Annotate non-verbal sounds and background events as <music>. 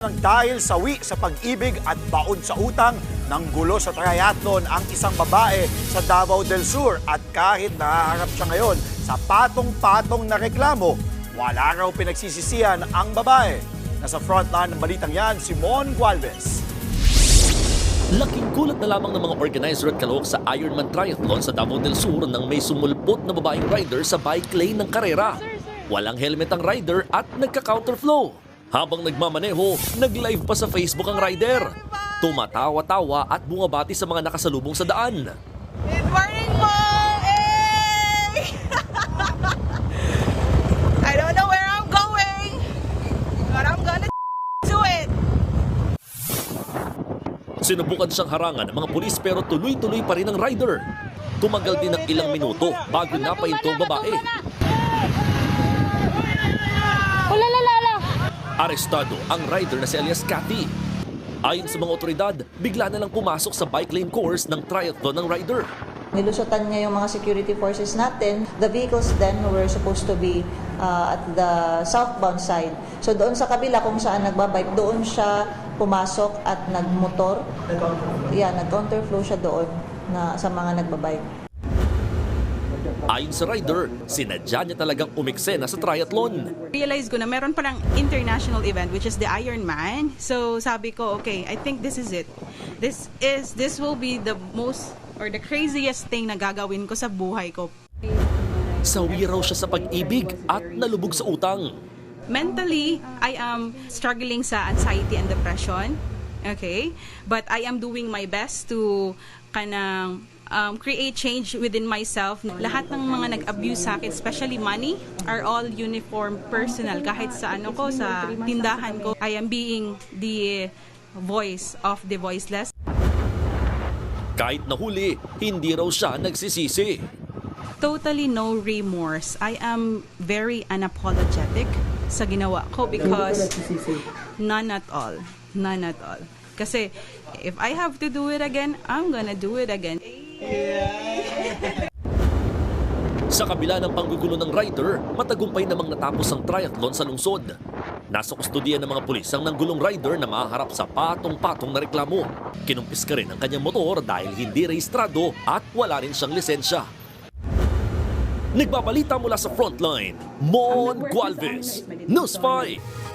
Nang dahil sawi sa pag-ibig at baon sa utang, nang gulo sa triathlon ang isang babae sa Davao del Sur at kahit nahaharap siya ngayon sa patong-patong na reklamo, wala raw pinagsisisihan ang babae. Nasa frontline ng balitang yan, si Mon Gualvez. Laking gulat na lamang ng mga organizer at kalawak sa Ironman Triathlon sa Davao del Sur nang may sumulpot na babaeng rider sa bike lane ng karera. Walang helmet ang rider at nagka-counterflow. Habang nagmamaneho, nag-live pa sa Facebook ang rider. Tumatawa-tawa at bumabati sa mga nakasalubong sa daan. Good morning! Hey! <laughs> I don't know where I'm going, but I'm gonna do it. Sinubukan siyang harangan ng mga pulis pero tuloy-tuloy pa rin ang rider. Tumagal din ng ilang minuto bago napahinto ang babae. Arestado ang rider na si alias Cathy. Ayon sa mga otoridad, bigla na lang pumasok sa bike lane course ng triathlon ng rider. Nilusutan niya yung mga security forces natin. The vehicles then were supposed to be uh, at the southbound side. So doon sa kabila kung saan nagbabike, doon siya pumasok at nagmotor. Yeah, nag-counterflow siya doon na sa mga nagbabike. Ayon sa rider, sinadya niya talagang umiksena sa triathlon. realize ko na meron palang international event which is the Ironman. So sabi ko, okay, I think this is it. This is this will be the most or the craziest thing na gagawin ko sa buhay ko. Sawi raw siya sa pag-ibig at nalubog sa utang. Mentally, I am struggling sa anxiety and depression. Okay? But I am doing my best to kanang um, create change within myself. Lahat ng mga nag-abuse sa akin, especially money, are all uniform personal. Kahit sa ano ko, sa tindahan ko, I am being the voice of the voiceless. Kahit nahuli, hindi raw siya nagsisisi. Totally no remorse. I am very unapologetic sa ginawa ko because none at all. None at all. Kasi if I have to do it again, I'm gonna do it again. Sa kabila ng panggugulo ng rider, matagumpay namang natapos ang triathlon sa lungsod. Nasa kustodiya ng mga pulis ang nanggulong rider na maharap sa patong-patong na reklamo. Kinumpis ka rin ang kanyang motor dahil hindi rehistrado at wala rin siyang lisensya. Nagbabalita mula sa frontline, Mon Gualvez, News 5.